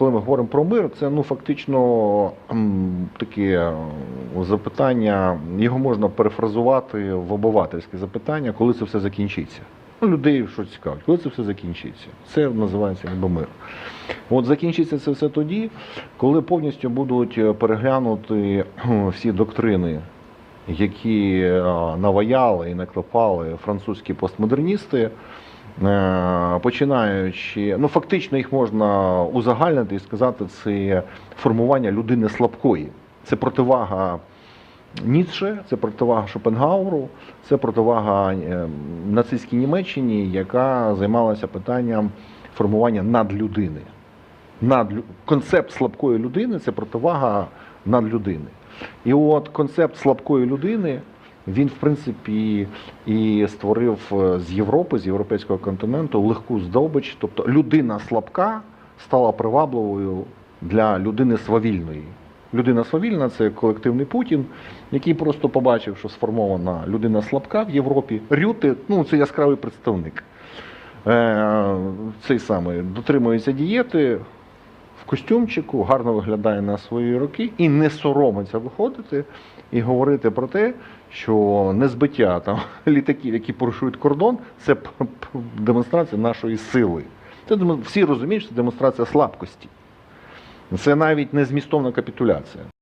Коли ми говоримо про мир, це ну фактично таке е, запитання, його можна перефразувати в обивательське запитання, коли це все закінчиться. Ну, людей що цікавить, коли це все закінчиться. Це називається ніби мир. От закінчиться це все тоді, коли повністю будуть е, переглянути всі доктрини, які е, наваяли і наклепали французькі постмодерністи. Починаючи, ну фактично їх можна узагальнити і сказати, це формування людини слабкої. Це противага Ніцше, це противага Шопенгауеру, це противага е, нацистській Німеччині, яка займалася питанням формування надлюдини. Надлю... Концепт слабкої людини це противага надлюдини. І от концепт слабкої людини він, в принципі, і створив е, з Європи, з європейського континенту легку здобич. Тобто людина слабка стала привабливою для людини свавільної. Людина свавільна це колективний Путін, який просто побачив, що сформована людина слабка в Європі. Рюти, ну це яскравий представник. Е, цей самий дотримується дієти в костюмчику, гарно виглядає на свої роки і не соромиться виходити і говорити про те, що незбиття там літаків, які порушують кордон, це демонстрація нашої сили. Це всі розуміють, що це демонстрація слабкості. Це навіть не змістовна капітуляція.